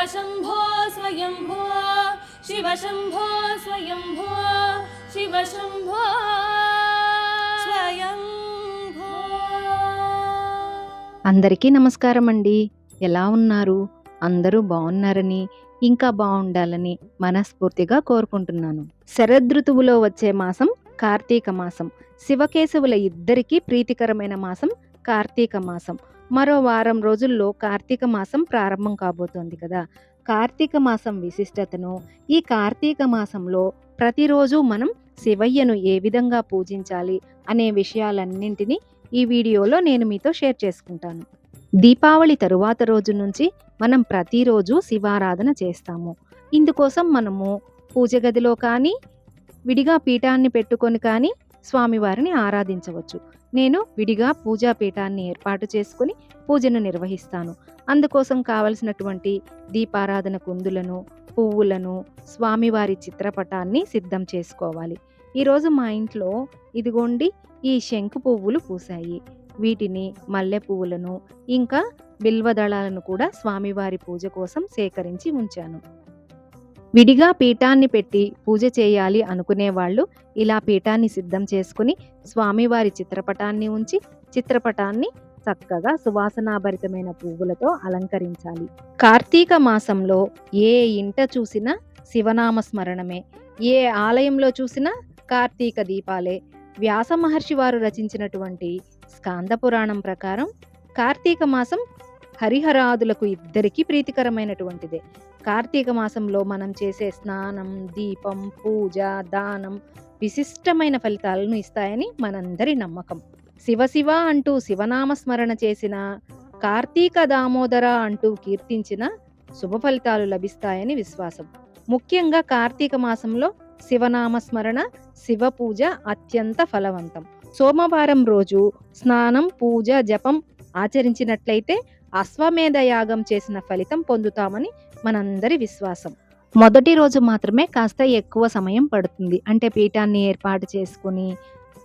శివశంభో స్వయంభో శివశంభో స్వయంభో శివశంభో స్వయంభో. అందరికీ నమస్కారం అండి. ఎలా ఉన్నారు? అందరూ బాగున్నారని ఇంకా బాగుండాలని మనస్ఫూర్తిగా కోరుకుంటున్నాను. శరదృతువులో వచ్చే మాసం కార్తీక మాసం. శివకేశవుల ఇద్దరికీ ప్రీతికరమైన మాసం కార్తీక మాసం. మరో వారం రోజుల్లో కార్తీక మాసం ప్రారంభం కాబోతోంది కదా. కార్తీక మాసం విశిష్టతను ఈ కార్తీక మాసంలో ప్రతిరోజు మనం శివయ్యను ఏ విధంగా పూజించాలి అనే విషయాలన్నింటినీ ఈ వీడియోలో నేను మీతో షేర్ చేసుకుంటాను. దీపావళి తరువాత రోజు నుంచి మనం ప్రతిరోజు శివారాధన చేస్తాము. ఇందుకోసం మనము పూజ గదిలో కానీ విడిగా పీఠాన్ని పెట్టుకొని కానీ స్వామివారిని ఆరాధించవచ్చు. నేను విడిగా పూజా పీఠాన్ని ఏర్పాటు చేసుకుని పూజను నిర్వహిస్తాను. అందుకోసం కావలసినటువంటి దీపారాధన కుందులను పువ్వులను స్వామివారి చిత్రపటాన్ని సిద్ధం చేసుకోవాలి. ఈరోజు మా ఇంట్లో ఇదిగోండి ఈ శంకు పువ్వులు పూసాయి వీటిని మల్లె పువ్వులను ఇంకా బిల్వదళాలను కూడా స్వామివారి పూజ కోసం సేకరించి ఉంచాను. విడిగా పీఠాన్ని పెట్టి పూజ చేయాలి అనుకునేవాళ్ళు ఇలా పీఠాన్ని సిద్ధం చేసుకుని స్వామివారి చిత్రపటాన్ని ఉంచి చిత్రపటాన్ని చక్కగా సువాసనాభరితమైన పువ్వులతో అలంకరించాలి. కార్తీక మాసంలో ఏ ఇంట చూసినా శివనామ స్మరణమే. ఏ ఆలయంలో చూసినా కార్తీక దీపాలే. వ్యాస మహర్షి వారు రచించినటువంటి స్కాంద పురాణం ప్రకారం కార్తీక మాసం హరిహరాదులకు ఇద్దరికీ ప్రీతికరమైనటువంటిదే. కార్తీక మాసంలో మనం చేసే స్నానం దీపం పూజ దానం విశిష్టమైన ఫలితాలను ఇస్తాయని మనందరి నమ్మకం. శివ శివ అంటూ శివనామ స్మరణ చేసిన కార్తీక దామోదర అంటూ కీర్తించిన శుభ ఫలితాలు లభిస్తాయని విశ్వాసం. ముఖ్యంగా కార్తీక మాసంలో శివనామ స్మరణ శివ పూజ అత్యంత ఫలవంతం. సోమవారం రోజు స్నానం పూజ జపం ఆచరించినట్లయితే అశ్వమేధ యాగం చేసిన ఫలితం పొందుతామని మనందరి విశ్వాసం. మొదటి రోజు మాత్రమే కాస్త ఎక్కువ సమయం పడుతుంది. అంటే పీఠాన్ని ఏర్పాటు చేసుకుని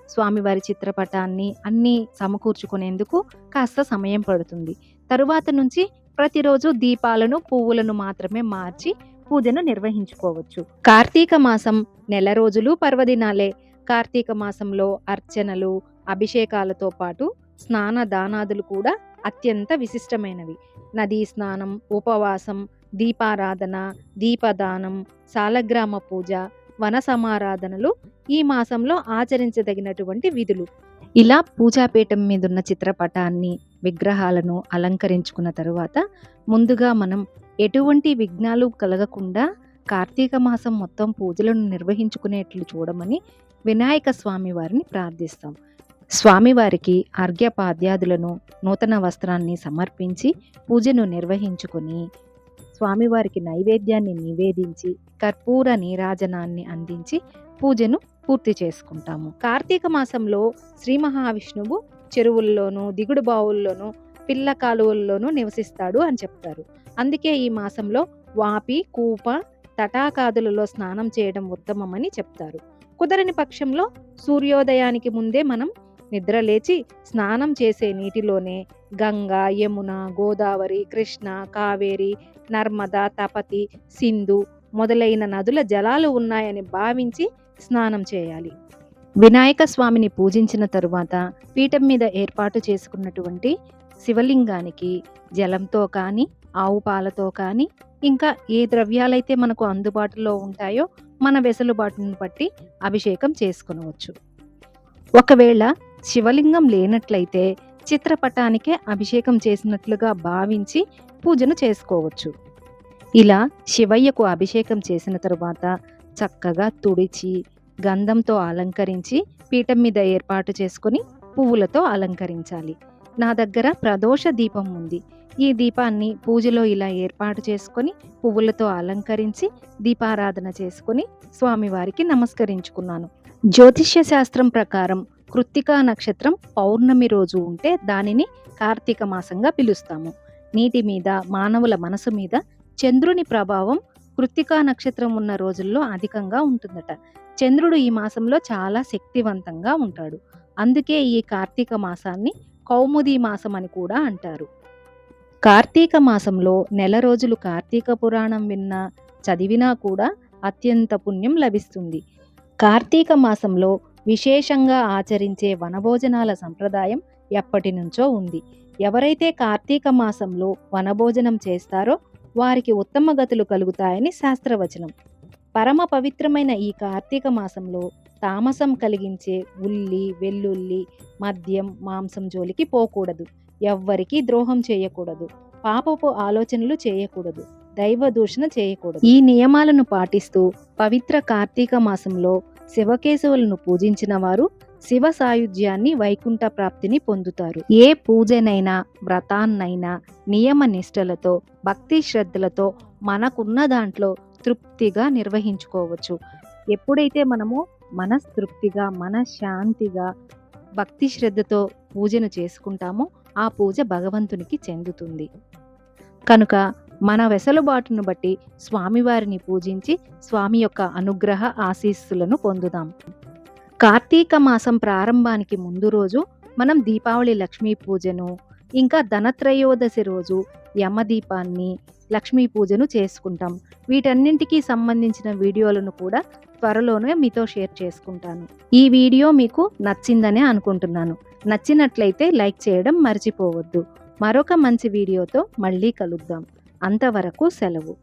స్వామివారి చిత్రపటాన్ని అన్నీ సమకూర్చుకునేందుకు కాస్త సమయం పడుతుంది. తరువాత నుంచి ప్రతిరోజు దీపాలను పువ్వులను మాత్రమే మార్చి పూజను నిర్వహించుకోవచ్చు. కార్తీక మాసం నెల రోజులు పర్వదినాలే. కార్తీక మాసంలో అర్చనలు అభిషేకాలతో పాటు స్నాన దానాదులు కూడా అత్యంత విశిష్టమైనవి. నదీ స్నానం ఉపవాసం దీపారాధన దీపదానం సాలగ్రామ పూజ వన సమారాధనలు ఈ మాసంలో ఆచరించదగినటువంటి విధులు. ఇలా పూజాపీఠం మీదున్న చిత్రపటాన్ని విగ్రహాలను అలంకరించుకున్న తరువాత ముందుగా మనం ఎటువంటి విఘ్నాలు కలగకుండా కార్తీక మాసం మొత్తం పూజలను నిర్వహించుకునేట్లు చూడమని వినాయక స్వామి వారిని ప్రార్థిస్తాం. స్వామివారికి అర్ఘ్యపాద్యాదులను నూతన వస్త్రాన్ని సమర్పించి పూజను నిర్వహించుకొని స్వామివారికి నైవేద్యాన్ని నివేదించి కర్పూర నీరాజనాన్ని అందించి పూజను పూర్తి చేసుకుంటాము. కార్తీక మాసంలో శ్రీ మహావిష్ణువు చెరువుల్లోనూ దిగుడు బావుల్లోనూ పిల్ల కాలువల్లోనూ నివసిస్తాడు అని చెప్తారు. అందుకే ఈ మాసంలో వాపి కూప తటాకాదులలో స్నానం చేయడం ఉత్తమమని చెప్తారు. కుదరని పక్షంలో సూర్యోదయానికి ముందే మనం నిద్ర లేచి స్నానం చేసే నీటిలోనే గంగా యమున గోదావరి కృష్ణ కావేరి నర్మద తపతి సింధు మొదలైన నదుల జలాలు ఉన్నాయని భావించి స్నానం చేయాలి. వినాయక స్వామిని పూజించిన తరువాత పీఠం మీద ఏర్పాటు చేసుకున్నటువంటి శివలింగానికి జలంతో కానీ ఆవు పాలతో కానీ ఇంకా ఏ ద్రవ్యాలైతే మనకు అందుబాటులో ఉంటాయో మన వెసులుబాటును బట్టి అభిషేకం చేసుకునవచ్చు. ఒకవేళ శివలింగం లేనట్లయితే చిత్రపటానికే అభిషేకం చేసినట్లుగా భావించి పూజను చేసుకోవచ్చు. ఇలా శివయ్యకు అభిషేకం చేసిన తరువాత చక్కగా తుడిచి గంధంతో అలంకరించి పీఠం మీద ఏర్పాటు చేసుకొని పువ్వులతో అలంకరించాలి. నా దగ్గర ప్రదోష దీపం ఉంది. ఈ దీపాన్ని పూజలో ఇలా ఏర్పాటు చేసుకొని పువ్వులతో అలంకరించి దీపారాధన చేసుకుని స్వామివారికి నమస్కరించుకున్నాను. జ్యోతిష్య శాస్త్రం ప్రకారం కృత్తికా నక్షత్రం పౌర్ణమి రోజు ఉంటే దానిని కార్తీక మాసంగా పిలుస్తాము. నీటి మీద మానవుల మనసు మీద చంద్రుని ప్రభావం కృత్తికా నక్షత్రం ఉన్న రోజుల్లో అధికంగా ఉంటుందట. చంద్రుడు ఈ మాసంలో చాలా శక్తివంతంగా ఉంటాడు. అందుకే ఈ కార్తీక మాసాన్ని కౌముది మాసం అని కూడా అంటారు. కార్తీక మాసంలో నెల రోజులు కార్తీక పురాణం విన్నా చదివినా కూడా అత్యంత పుణ్యం లభిస్తుంది. కార్తీక మాసంలో విశేషంగా ఆచరించే వనభోజనాల సంప్రదాయం ఎప్పటి నుంచో ఉంది. ఎవరైతే కార్తీక మాసంలో వనభోజనం చేస్తారో వారికి ఉత్తమ గతులు కలుగుతాయని శాస్త్రవచనం. పరమ పవిత్రమైన ఈ కార్తీక మాసంలో తామసం కలిగించే ఉల్లి వెల్లుల్లి మద్యం మాంసం జోలికి పోకూడదు. ఎవ్వరికీ ద్రోహం చేయకూడదు. పాపపు ఆలోచనలు చేయకూడదు. దైవ దూషణ చేయకూడదు. ఈ నియమాలను పాటిస్తూ పవిత్ర కార్తీక మాసంలో శివకేశవులను పూజించిన వారు శివ సాయుధ్యాన్ని వైకుంఠ ప్రాప్తిని పొందుతారు. ఏ పూజనైనా వ్రతాన్నైనా నియమ నిష్టలతో భక్తి శ్రద్ధలతో మనకున్న దాంట్లో తృప్తిగా నిర్వహించుకోవచ్చు. ఎప్పుడైతే మనము మనస్తృప్తిగా మనశ్శాంతిగా భక్తి శ్రద్ధతో పూజను చేసుకుంటామో ఆ పూజ భగవంతునికి చెందుతుంది. కనుక మన వెసలుబాటును బట్టి స్వామివారిని పూజించి స్వామి యొక్క అనుగ్రహ ఆశీస్సులను పొందుదాం. కార్తీక మాసం ప్రారంభానికి ముందు రోజు మనం దీపావళి లక్ష్మీ పూజను ఇంకా ధనత్రయోదశి రోజు యమదీపాన్ని లక్ష్మీ పూజను చేసుకుంటాం. వీటన్నింటికి సంబంధించిన వీడియోలను కూడా త్వరలోనే మీతో షేర్ చేసుకుంటాను. ఈ వీడియో మీకు నచ్చిందనే అనుకుంటున్నాను. నచ్చినట్లయితే లైక్ చేయడం మర్చిపోవద్దు. మరొక మంచి వీడియోతో మళ్ళీ కలుద్దాం. అంతవరకు సెలవు.